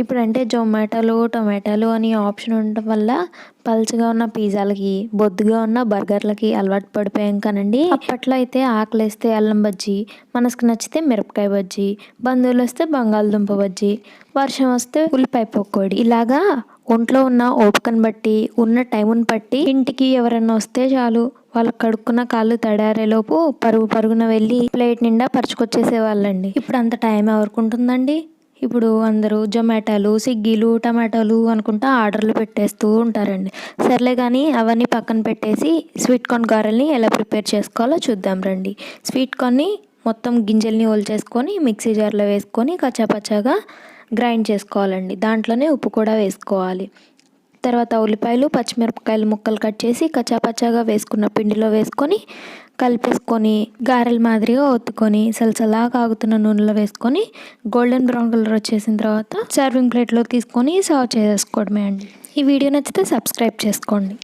ఇప్పుడంటే జొమాటోలు టొమాటోలు అని ఆప్షన్ ఉండటం వల్ల పల్చగా ఉన్న పిజ్జాలకి బొద్దుగా ఉన్న బర్గర్లకి అలవాటు పడిపోయాం కానండి. అప్పట్లో అయితే ఆకలిస్తే అల్లం బజ్జీ మనసుకు నచ్చితే మిరపకాయ బజ్జీ బంధువులు వస్తే బంగాళదుంప బజ్జీ వర్షం వస్తే ఉల్లిపాయ పొక్కోడి ఇలాగా ఒంట్లో ఉన్న ఓపికను బట్టి ఉన్న టైంని బట్టి ఇంటికి ఎవరైనా వస్తే చాలు వాళ్ళకి కడుక్కున్న కాళ్ళు తడారేలోపు పరుగు పరుగున వెళ్ళి ప్లేట్ నిండా పరుచుకొచ్చేసేవాళ్ళండి. ఇప్పుడు అంత టైం ఎవరికి ఉంటుందండి? ఇప్పుడు అందరూ జొమాటోలు స్విగ్గీలు టమాటోలు అనుకుంటా ఆర్డర్లు పెట్టేస్తూ ఉంటారండి. సర్లే కానీ అవన్నీ పక్కన పెట్టేసి స్వీట్ కార్న్ గారెల్ని ఎలా ప్రిపేర్ చేసుకోవాలో చూద్దాం రండి. స్వీట్ కార్న్ని మొత్తం గింజల్ని ఒలిచేసుకొని మిక్సీ జార్లో వేసుకొని కచ్చాపచ్చాగా గ్రైండ్ చేసుకోవాలండి. దాంట్లోనే ఉప్పు కూడా వేసుకోవాలి. తర్వాత ఉల్లిపాయలు పచ్చిమిరపకాయలు ముక్కలు కట్ చేసి కచ్చాపచ్చాగా వేసుకున్న పిండిలో వేసుకొని కలిపేసుకొని గారెల మాదిరిగా ఒత్తుకొని సలసలా కాగుతున్న నూనెలో వేసుకొని గోల్డెన్ బ్రౌన్ కలర్ వచ్చేసిన తర్వాత సర్వింగ్ ప్లేట్లో తీసుకొని సర్వ్ చేసుకోవడమే అండి. ఈ వీడియో నచ్చితే సబ్స్క్రైబ్ చేసుకోండి.